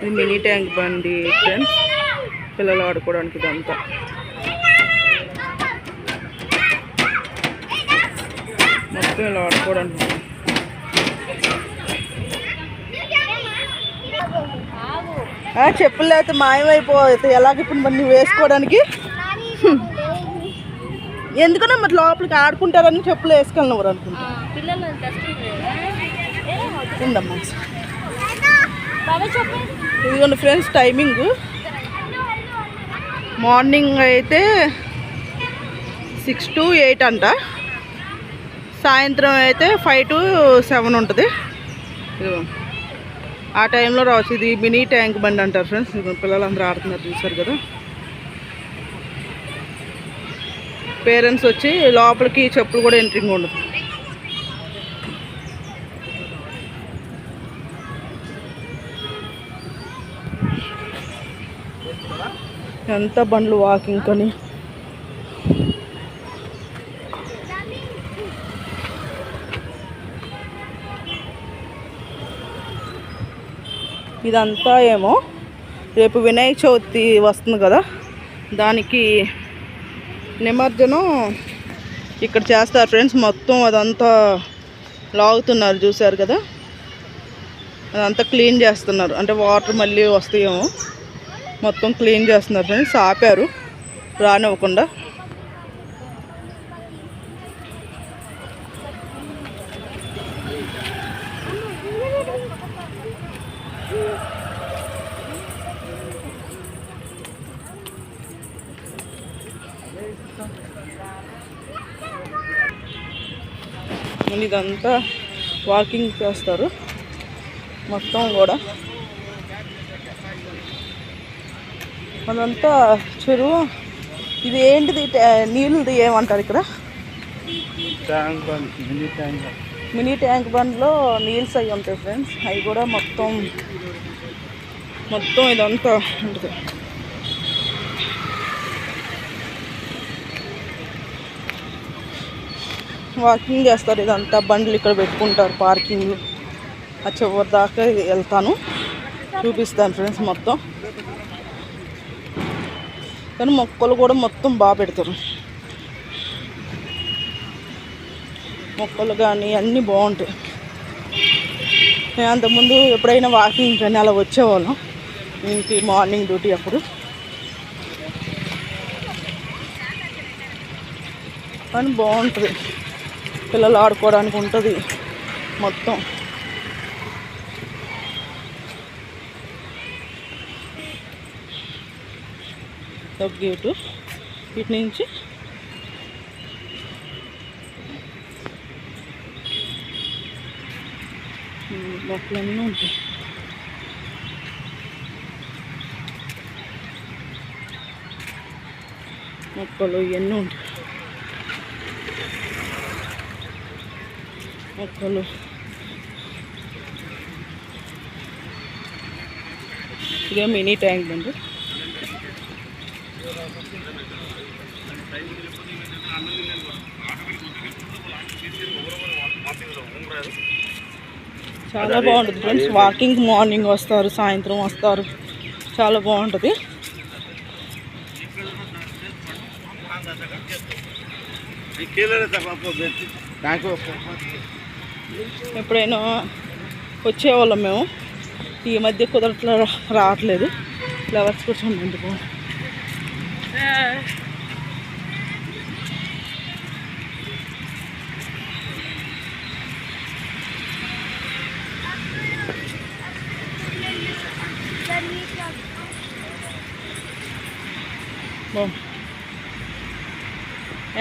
ఇది mini tank బండి friends పిల్లలు ఆడుకోవడానికి ఇదంతా. మొత్తం ఇలా ఆడుకోవడానికి. చెప్పులు లేకపోతే మాయమైపోతాయి ఎలాగ ఇప్పుడు నువ్వు వేసుకోవడానికి? ఎందుకన్నా మరి లోపలికి ఆడుకుంటారని చెప్పులు వేసుకెళ్ళినవారు అనుకుంటా? ఉండమ్మా ఇదిగోండి ఫ్రెండ్స్ టైమింగ్. మార్నింగ్ అయితే సిక్స్ టు ఎయిట్ అంట. సాయంత్రం అయితే ఫైవ్ టు సెవెన్ ఉంటుంది. ఆ టైంలో రావచ్చు. ఇది మినీ ట్యాంక్ బండి అంటారు ఫ్రెండ్స్. పిల్లలందరూ ఆడుతున్నారు చూసారు కదా. పేరెంట్స్ వచ్చి లోపలికి చెప్పులు కూడా ఎంట్రింగ్ ఉండదు. ఎంత బండ్లు వాకింగ్ కొని. ఇదంతా ఏమో రేపు వినాయక చవితి వస్తుంది కదా. దానికి నిమజ్జనం ఇక్కడ చేస్తారు ఫ్రెండ్స్. మొత్తం అదంతా లాగుతున్నారు చూశారు కదా. అదంతా క్లీన్ చేస్తున్నారు. అంటే వాటర్ మళ్ళీ వస్తాయేమో. మొత్తం క్లీన్ చేస్తున్నారు ఫ్రెండ్స్. ఆపారు. రానివ్వకుండా. ఇదంతా వాకింగ్ చేస్తారు. మొత్తం కూడా. అదంతా చెరువు. ఇది ఏంటిది? నీళ్ళది ఏమంటారు ఇక్కడ? మినీ ట్యాంక్ బండ్లో నీల్స్ అవి ఉంటాయి ఫ్రెండ్స్. అవి కూడా మొత్తం మొత్తం ఇదంతా ఉంటుంది. వాకింగ్ చేస్తారు ఇదంతా. బండ్లు ఇక్కడ పెట్టుకుంటారు పార్కింగ్ ఆ చివరి దాకా వెళ్తాను. చూపిస్తాను ఫ్రెండ్స్ మొత్తం. కానీ మొక్కలు కూడా మొత్తం బాగా పెడతారు. మొక్కలు కానీ అన్నీ బాగుంటాయి. నేను అంతకుముందు ఎప్పుడైనా వాకింగ్ కానీ అలా వచ్చేవాళ్ళం. ఇంటి మార్నింగ్ డ్యూటీ అప్పుడు. కానీ బాగుంటుంది. పిల్లలు ఆడుకోవడానికి ఉంటుంది మొత్తం. ఒక గేటు. ఇటు నుంచి. మొక్కలన్నీ ఉంటాయి. మొక్కలు ఇవన్నీ ఉంటాయి. మొక్కలు. ఇదే మినీ ట్యాంక్ బండి. చాలా బాగుంటుంది ఫ్రెండ్స్. వాకింగ్ మార్నింగ్ వస్తారు సాయంత్రం వస్తారు. చాలా బాగుంటుంది. ఎప్పుడైనా వచ్చేవాళ్ళం మేము. ఈ మధ్య కుదరట్లో రావట్లేదు. ఫ్లవర్స్ కోసం ఎందుకు బాగుంది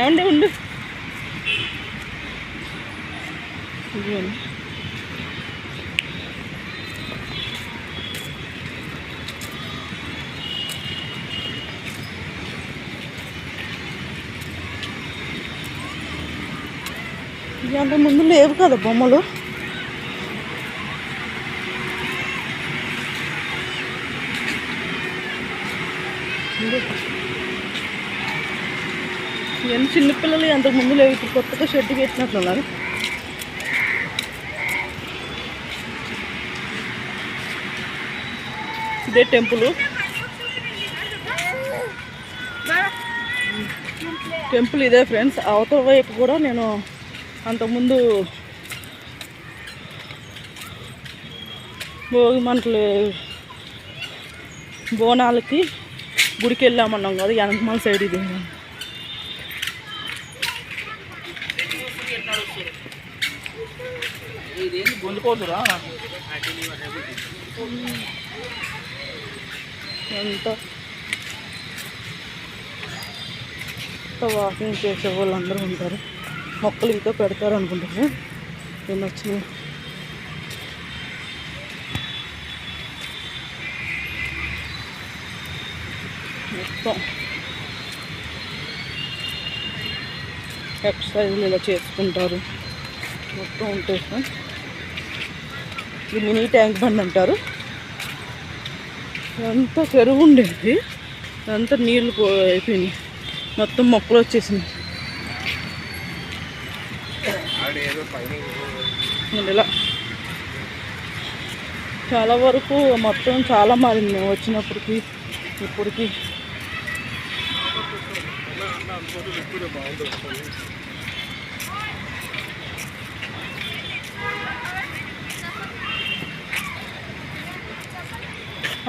ఏమండి ఉండు. ఇదిగోండి ముందు లేవు కదా బొమ్మలు. చిన్నపిల్లలు అంతకు ముందు లేవు ఇప్పుడు కొత్తగా షెడ్ పెట్టినట్లున్నారు. ఇదే టెంపుల్. టెంపుల్ ఇదే ఫ్రెండ్స్. అవతల వైపు కూడా నేను అంతకుముందు భోగి మంటలు బోనాలకి గుడికి వెళ్ళామన్నాం కదా వెనకమాల సైడ్ ఇది గుంజుకోదురా ఎంత? వాకింగ్ చేసే వాళ్ళు అందరూ ఉంటారు. మొక్కలు ఇంకా పెడతారు అనుకుంటారు నేను వచ్చిన మొత్తం. ఎక్సర్సైజ్లు ఇలా చేసుకుంటారు. మొత్తం ఉంటాయి. సార్ ఇది మినీ ట్యాంక్ బండ్ అంటారు. అంతా చెరువు ఉండేది. అంతా నీళ్ళు పో అయిపోయినాయి. మొత్తం మొక్కలు వచ్చేసింది ఇలా చాలా వరకు మొత్తం చాలా మారింది. మేము వచ్చినప్పటికి ఇప్పటికి.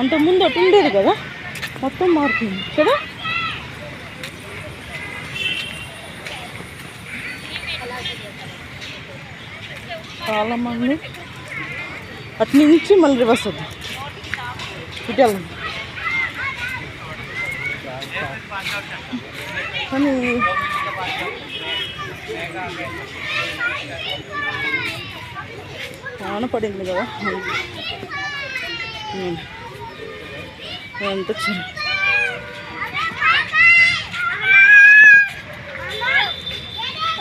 అంతకుముందు అటు ఉండేది కదా? మొత్తం మారుతుంది కదా? చాలా మంది అటు నుంచి మళ్ళీ రివర్స్ వద్దాం. ఇటు వెళ్ళండి. కానీ వాన పడింది కదా? ఎంత చిన్న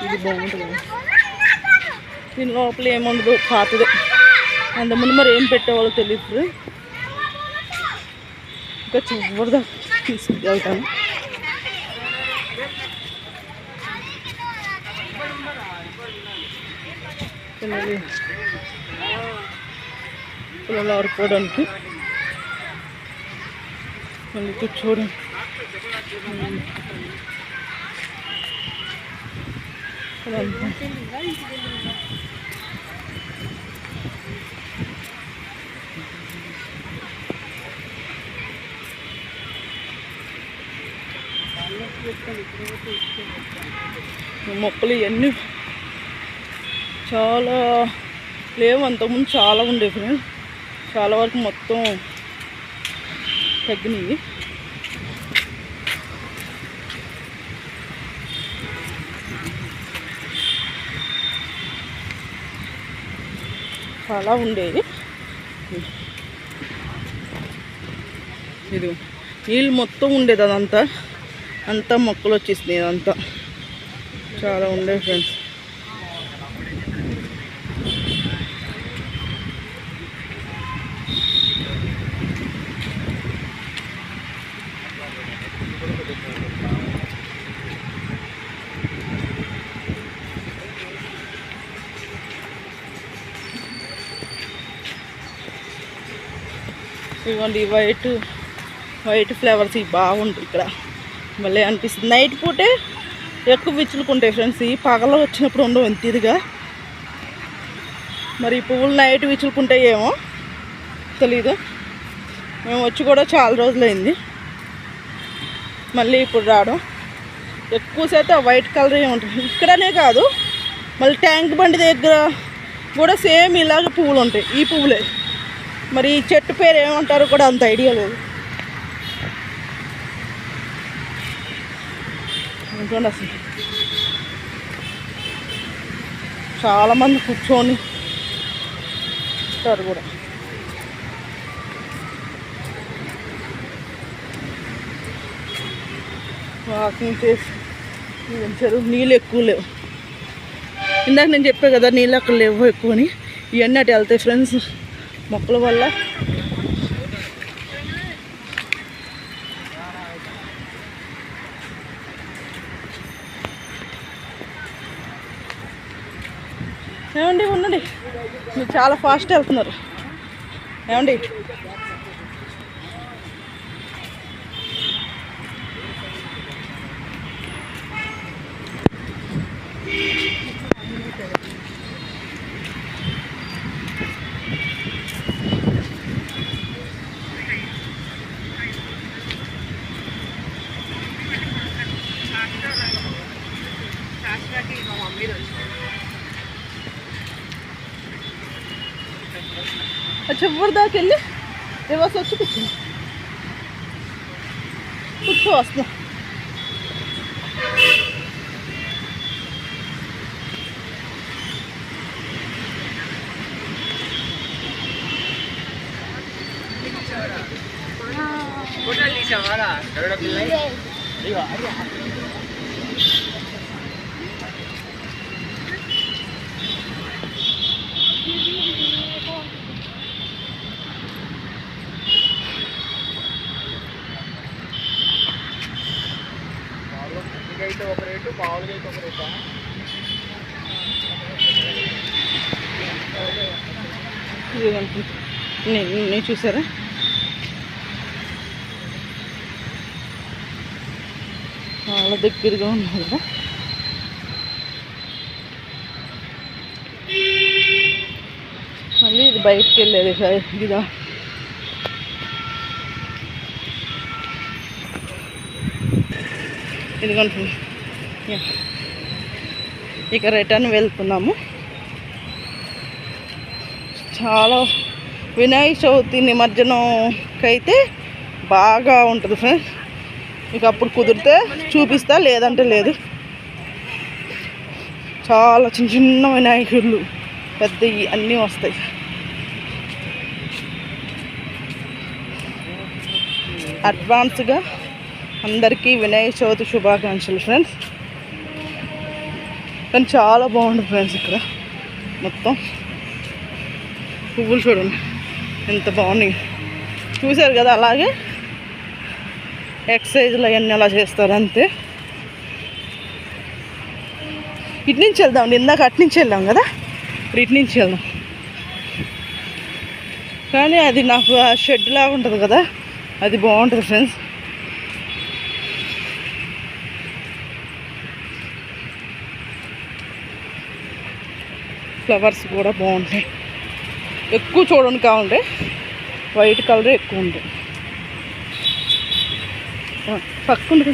ఇది బాగుంటుంది. దీని లోపల ఏముండదు అంత అంతకుముందు మరి ఏం పెట్టేవాళ్ళో తెలియదు ఇంకా చివరిదా తీసుకెళ్తాను. పిల్లలు పిల్లలు ఆడుకోవడానికి. మళ్ళీ కూర్చోవడం మొక్కలు ఇవన్నీ చాలా లేవు. అంతకుముందు చాలా ఉండేవి ఫ్రెండ్స్. చాలా వరకు మొత్తం తగ్గినాయి. చాలా ఉండేవి ఇది నీళ్ళు మొత్తం ఉండేది అదంతా. అంతా మొక్కలు వచ్చేసినాయి అదంతా. చాలా ఉండే ఫ్రెండ్స్ ఇవ్వండి వైట్ వైట్ ఫ్లేవర్స్ ఇవి బాగుంటాయి ఇక్కడ. మళ్ళీ అనిపిస్తుంది. నైట్ పూటే ఎక్కువ విచ్చులుకుంటాయి ఫ్రెండ్స్. ఈ పగల వచ్చినప్పుడు ఉండవు ఎంత ఇదిగా మరి ఈ పువ్వులు నైట్ విచ్చులుకుంటాయి ఏమో తెలీదు. మేము వచ్చి కూడా చాలా రోజులైంది. మళ్ళీ ఇప్పుడు రావడం. ఎక్కువ శాతం ఆ వైట్ కలర్ ఉంటుంది. ఇక్కడనే కాదు. మళ్ళీ ట్యాంక్ బండి దగ్గర కూడా సేమ్ ఇలాగ పువ్వులు ఉంటాయి. ఈ పువ్వులే. మరి ఈ చెట్టు పేరు ఏమంటారు కూడా అంత ఐడియా లేదు. అసలు. చాలామంది కూర్చొని ఉంటారు కూడా. వాకింగ్ చేసి చెరువు నీళ్ళు ఎక్కువ లేవు. ఇందాక నేను చెప్పే కదా నీళ్ళు అక్కడ లేవు ఎక్కువ అని ఇవన్నీ అటు వెళ్తాయి ఫ్రెండ్స్ మొక్కల వల్ల. ఏమండి ఉండండి. మీరు చాలా ఫాస్ట్ వెళ్తున్నారు. ఏమండి? Belki de tamam, bir अच्छा burada kelli devasa açık için. Kutu aslında. Hotel di Jamara, kalau nak pilih, lihat. అయితే ఒక రేటు మామూలుగా అయితే ఒక రేటా? నేను చూసారా? చాలా దగ్గరగా ఉంది కదా మళ్ళీ ఇది బయటకు వెళ్ళేది సరే, ఇదా ఇదిగోండి. ఇక రిటర్న్ వెళ్తున్నాము. చాలా వినాయక చవితి నిమజ్జనంకైతే బాగా ఉంటుంది ఫ్రెండ్స్ ఇక అప్పుడు కుదిరితే చూపిస్తా లేదంటే లేదు. చాలా చిన్న చిన్న వినాయకుళ్ళు పెద్దవి అన్నీ వస్తాయి. అడ్వాన్స్గా అందరికీ వినాయక చవితి శుభాకాంక్షలు ఫ్రెండ్స్ కానీ చాలా బాగుంది ఫ్రెండ్స్ ఇక్కడ. మొత్తం పువ్వులు చూడండి. ఎంత బాగున్నాయి. చూశారు కదా అలాగే? ఎక్సర్సైజ్లు అవన్నీ అలా చేస్తారు అంతే. ఇటు నుంచి వెళ్దాం ఇందాక అటు నుంచి వెళ్ళాం కదా? ఇప్పుడు ఇటు నుంచి వెళ్దాం. కానీ అది నాకు ఆ షెడ్ లాగా ఉంటుంది కదా. అది బాగుంటుంది ఫ్రెండ్స్ ఫ్లవర్స్ కూడా బాగుంటాయి. ఎక్కువ చూడండి కావాలంటే వైట్ కలర్ ఎక్కువ ఉంది పక్కుంది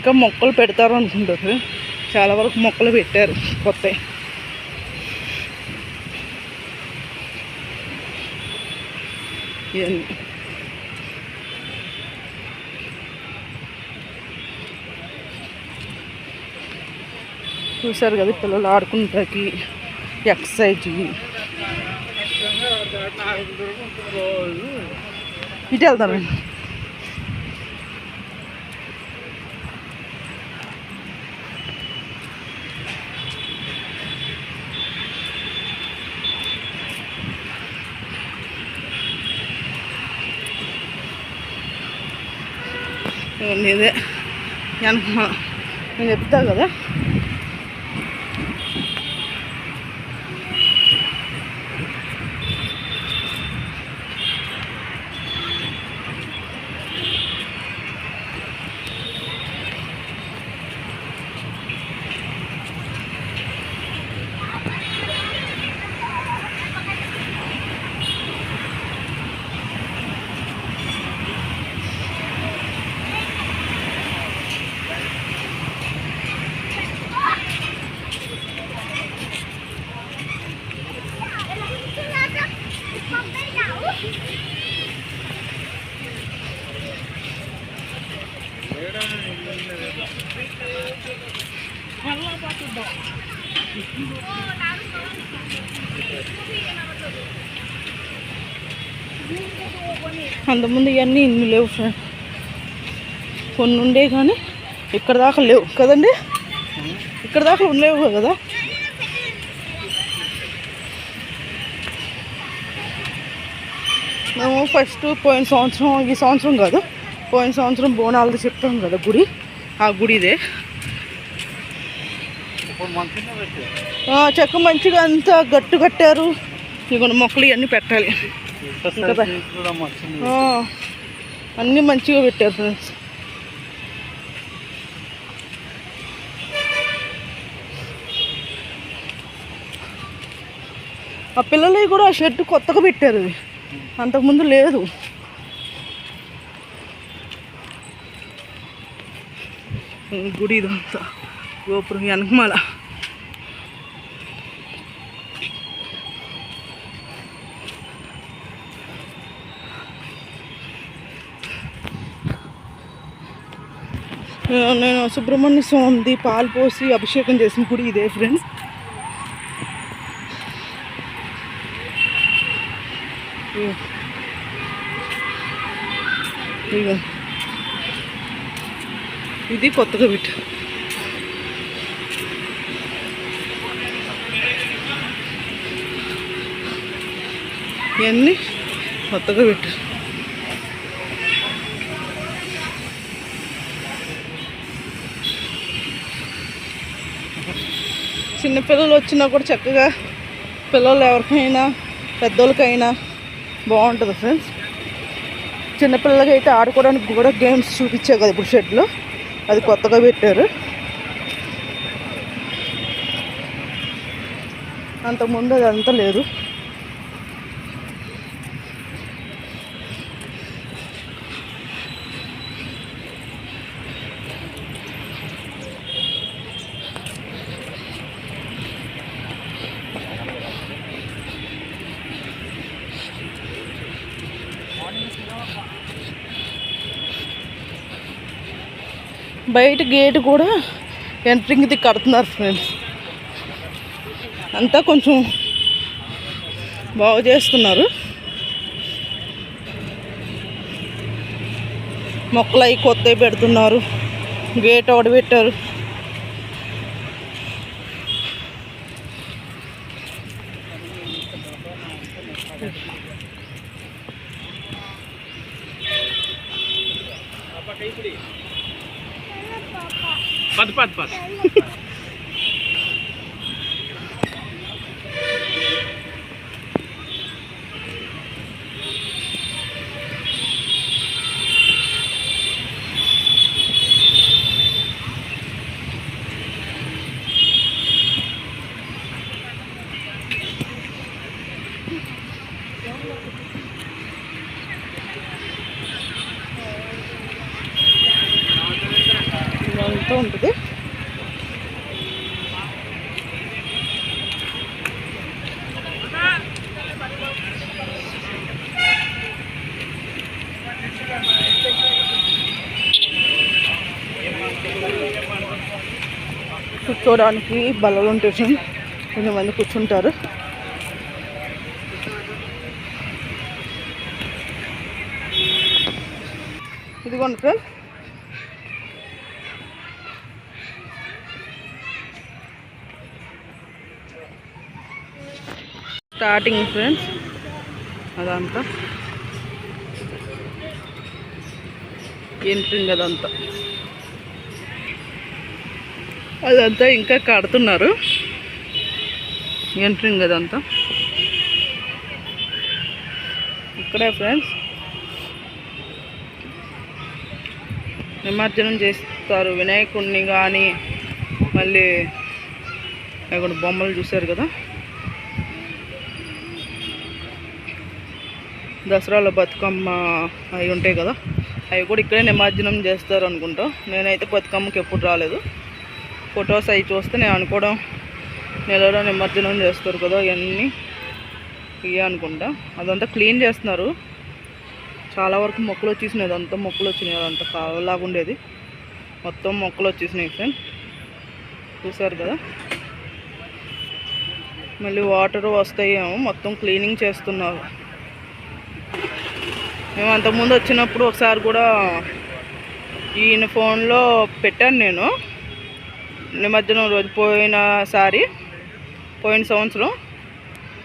ఇంకా మొక్కలు పెడతారు అనుకుంటారు. చాలా వరకు మొక్కలు పెట్టారు కొత్త. ఇవన్నీ. చూసారు కదా పిల్లలు ఆడుకుంటాకి ఎక్సర్సైజ్. ఇటు వెళ్తామండి ఇవన్నీ ఇదే వెనక నేను చెప్తా కదా అంతకుముందు ఇవన్నీ ఇన్ని లేవు ఫ్రెండ్ కొన్ని ఉండే కానీ ఇక్కడ దాకా లేవు కదండి? ఇక్కడ దాకా ఉండలేవు కదా? మేము ఫస్ట్ పోయిన సంవత్సరం ఈ సంవత్సరం కాదు పోయిన సంవత్సరం బోనాలది చెప్తాం కదా గుడి. ఆ గుడి ఇదే చెక్క మంచిగా అంతా గట్టు కట్టారు. ఇగో మొక్కలు ఇవన్నీ పెట్టాలి. అన్నీ మంచిగా పెట్టారు ఫ్రెండ్స్. ఆ పిల్లలవి కూడా ఆ షెడ్ కొత్తగా పెట్టారు అది అంతకుముందు లేదు. గుడి ఇదంతా. గోపురం వెనకమాల నేను- సుబ్రహ్మణ్య స్వామిది పాలు పోసి అభిషేకం చేసిన గుడి ఇదే ఫ్రెండ్స్ ఇది కొత్తగా పెట్టు. ఇవన్నీ కొత్తగా పెట్టారు చిన్నపిల్లలు వచ్చినా కూడా చక్కగా పిల్లలు ఎవరికైనా పెద్దోళ్ళకైనా బాగుంటుంది ఫ్రెండ్స్ చిన్నపిల్లలకి అయితే ఆడుకోవడానికి కూడా గేమ్స్ చూపించే కదా ఇప్పుడు షెడ్లో అది కొత్తగా పెట్టారు. అంతకుముందు అదంతా లేదు. బయట గేట్ కూడా ఎంట్రింగ్ది కడుతున్నారు ఫ్రెండ్స్ అంతా కొంచెం బాగు చేస్తున్నారు. మొక్కలు అవి కొత్తవి పెడుతున్నారు. గేట్ ఒకటి పెట్టారు. Pass. కూర్చోడానికి బల్లలు ఉంటాయి కొంతమంది కూర్చుంటారు. ఇదిగోండి ఫ్రెండ్స్. Starting friends. అదంతా. ఎంట్రింగ్ అదంతా. అదంతా ఇంకా కడుతున్నారు. ఎంట్రింగ్ అదంతా. ఇక్కడే ఫ్రెండ్స్ నిమజ్జనం చేస్తారు. వినాయకుడిని కానీ మళ్ళీ ఇక్కడ బొమ్మలు చూశారు కదా? దసరాలో బతుకమ్మ అవి ఉంటాయి కదా? అవి కూడా ఇక్కడే నిమజ్జనం చేస్తారు అనుకుంటా నేనైతే బతుకమ్మకి ఎప్పుడు రాలేదు. ఫొటోస్ అవి చూస్తే నేను అనుకోవడం నెలలో నిమజ్జనం చేస్తారు కదా ఇవన్నీ. ఇవే అనుకుంటా. అదంతా క్లీన్ చేస్తున్నారు. చాలా వరకు మొక్కలు వచ్చేసినాయి. అదంతా మొక్కలు వచ్చినాయి. అదంతా కావలాగా ఉండేది. మొత్తం మొక్కలు వచ్చేసినాయి ఫ్రెండ్ చూసారు కదా? మళ్ళీ వాటర్ వస్తాయేమో. మొత్తం క్లీనింగ్ చేస్తున్నారు. మేము అంతకుముందు వచ్చినప్పుడు ఒకసారి కూడా ఈయన ఫోన్లో పెట్టాను నేను. నిమజ్జనం రోజు పోయినసారి పోయిన సంవత్సరం.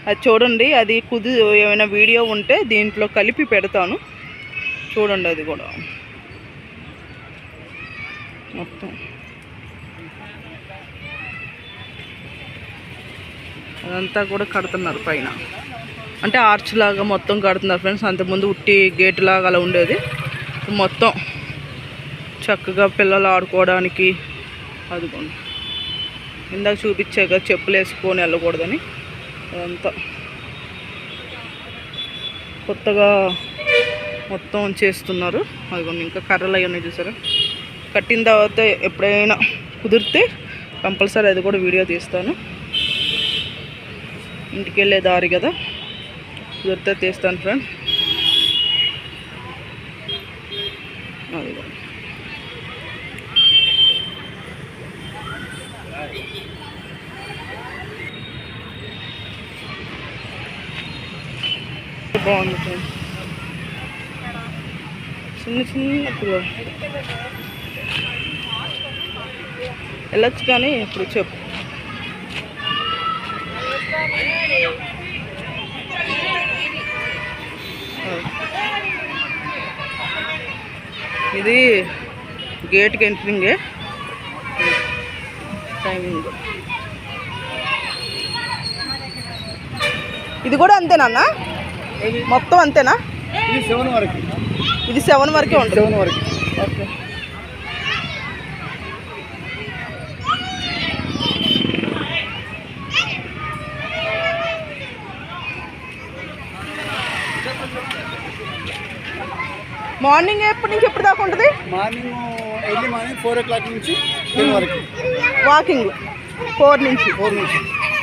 అది చూడండి అది కుది ఏమైనా వీడియో ఉంటే దీంట్లో కలిపి పెడతాను. చూడండి అది కూడా. మొత్తం. అదంతా కూడా కడుతున్నారు పైన. అంటే ఆర్చ్ లాగా మొత్తం కడుతున్నారు ఫ్రెండ్స్. అంతకుముందు ఉట్టి గేట్ లాగా అలా ఉండేది. మొత్తం చక్కగా పిల్లలు ఆడుకోవడానికి అదిగోండి. ఇందాక చూపించాక చెప్పులు వేసుకొని వెళ్ళకూడదని. అదంతా కొత్తగా మొత్తం చేస్తున్నారు. అదిగోండి ఇంకా కర్రలు అవి ఉన్నాయి చూసారా? కట్టిన తర్వాత ఎప్పుడైనా కుదిరితే కంపల్సరీ అది కూడా వీడియో తీస్తాను. ఇంటికి వెళ్ళే దారి కదా. కుదిరితే తీస్తాను ఫ్రెండ్. అదిగోండి. బాగుంది ఫ్రెండ్ చిన్న చిన్న పిల్లలు వెళ్ళొచ్చు కానీ ఇప్పుడు చెప్పు. ఇది గేట్కి ఎంట్రింగే టైమింగ్ ఇది కూడా అంతేనా మొత్తం అంతేనా? ఇది సెవెన్ వరకు. ఇది సెవెన్ వరకే ఉంటుంది. సెవెన్ వరకు. ఓకే. మార్నింగ్ ఎప్పటి నుంచి ఎప్పుడు దాకా ఉంటుంది? Morning early morning four o'clock నుంచి టెన్ వరకు. వాకింగ్. ఫోర్ నుంచి. ఫోర్ నుంచి.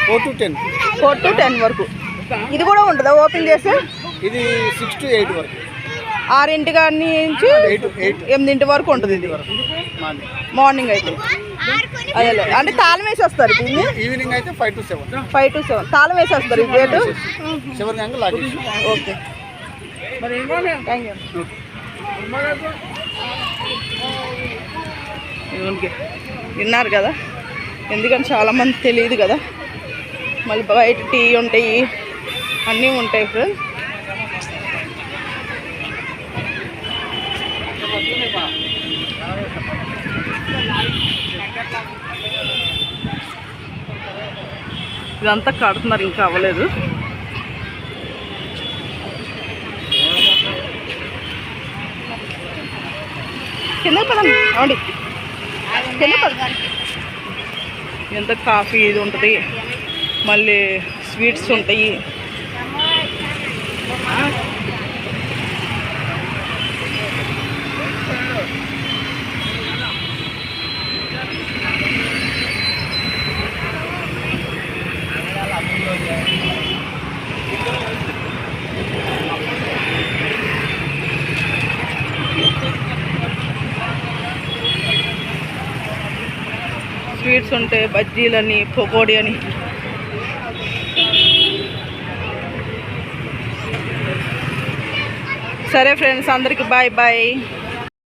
Four to ten. Four to ten వరకు. ఇది కూడా ఉంటుందా? ఓపెన్ చేస్తే? ఇది సిక్స్ టు ఎయిట్ వరకు. ఆరింటి కాడి నుంచి ఎయిట్ ఎయిట్ ఎనిమిదింటి వరకు ఉంటుంది ఇది. వరకు. మార్నింగ్. అయితే. అదే అంటే తాళం వేసి వస్తారు దీన్ని ఈవినింగ్ అయితే five to seven five to seven తాళం వేసి వస్తారు గంటలు లాగేసి. ఓకే థ్యాంక్ యూ ఇదిగోండి. విన్నారు కదా? ఎందుకంటే చాలామంది తెలియదు కదా? మళ్ళీ బయట టీ ఉంటాయి. అన్నీ ఉంటాయి ఫ్రెండ్స్. ఇదంతా కడుతున్నారు ఇంకా అవ్వలేదు. కింద పడండి అవండి కింద పదండి ఎంత కాఫీ ఇది ఉంటుంది మళ్ళీ స్వీట్స్ ఉంటాయి. స్వీట్స్ ఉంటాయి బజ్జీలని పకోడీ అని. సరే ఫ్రెండ్స్ అందరికి బాయ్ బాయ్